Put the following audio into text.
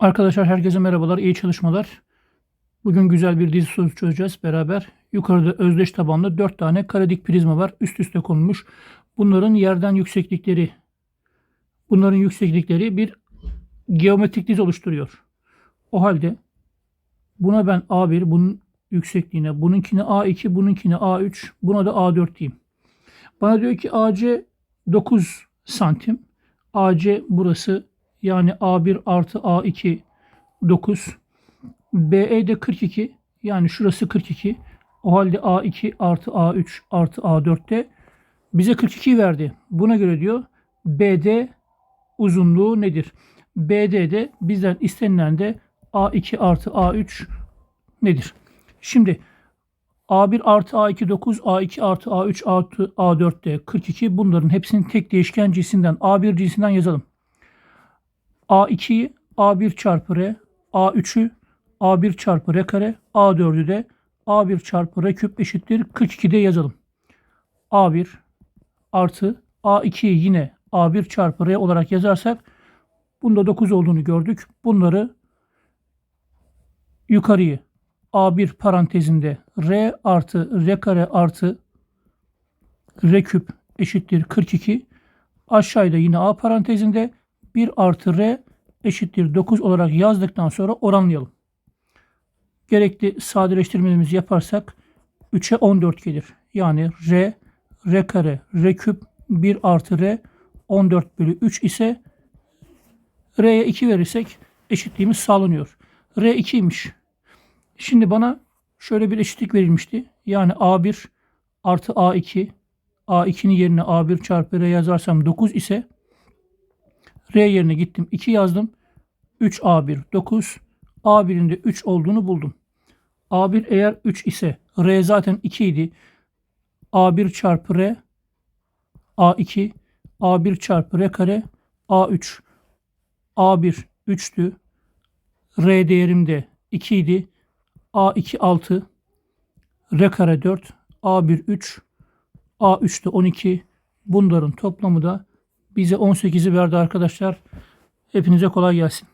Arkadaşlar herkese merhabalar, iyi çalışmalar. Bugün güzel bir dizi sorusu çözeceğiz beraber. Yukarıda özdeş tabanlı 4 tane karedik prizma var. Üst üste konulmuş. Bunların yerden yükseklikleri, bunların yükseklikleri bir geometrik diz oluşturuyor. O halde buna ben A1, bunun yüksekliğine, bununkine A2, bununkine A3, buna da A4 diyeyim. Bana diyor ki AC 9 santim. AC burası yani A1 artı A2 9. BE de 42 yani şurası 42. O halde A2 artı A3 artı A4'te bize 42 verdi. Buna göre diyor BD uzunluğu nedir? BD'de bizden istenilen de A2 artı A3 nedir? Şimdi A1 artı A2 9, A2 artı A3 artı A4'te 42. Bunların hepsini tek değişken cinsinden A1 cinsinden yazalım. A2'yi A1 çarpı R, A3'ü A1 çarpı R kare, A4'ü de A1 çarpı R küp eşittir 42'de yazalım. A1 artı A2'yi yine A1 çarpı R olarak yazarsak bunda 9 olduğunu gördük. Bunları yukarıyı A1 parantezinde R artı R kare artı R küp eşittir 42. Aşağıda yine A parantezinde 1 artı R eşittir 9 olarak yazdıktan sonra oranlayalım. Gerekli sadeleştirmelerimizi yaparsak 3'e 14 gelir. Yani R, R kare, R küp 1 artı R 14 bölü 3 ise R'ye 2 verirsek eşitliğimiz sağlanıyor. R 2'ymiş. Şimdi bana şöyle bir eşitlik verilmişti. Yani A1 artı A2 A2'nin yerine A1 çarpı R yazarsam 9 ise R yerine gittim 2 yazdım. 3A1 9. A1'in de 3 olduğunu buldum. A1 eğer 3 ise R zaten 2 idi. A1 çarpı R A2 A1 çarpı R kare A3 A1 3'tü. R değerim de 2 idi. A2 6 R kare 4 A1 3 A3 de 12 bunların toplamı da bize 18'i verdi arkadaşlar. Hepinize kolay gelsin.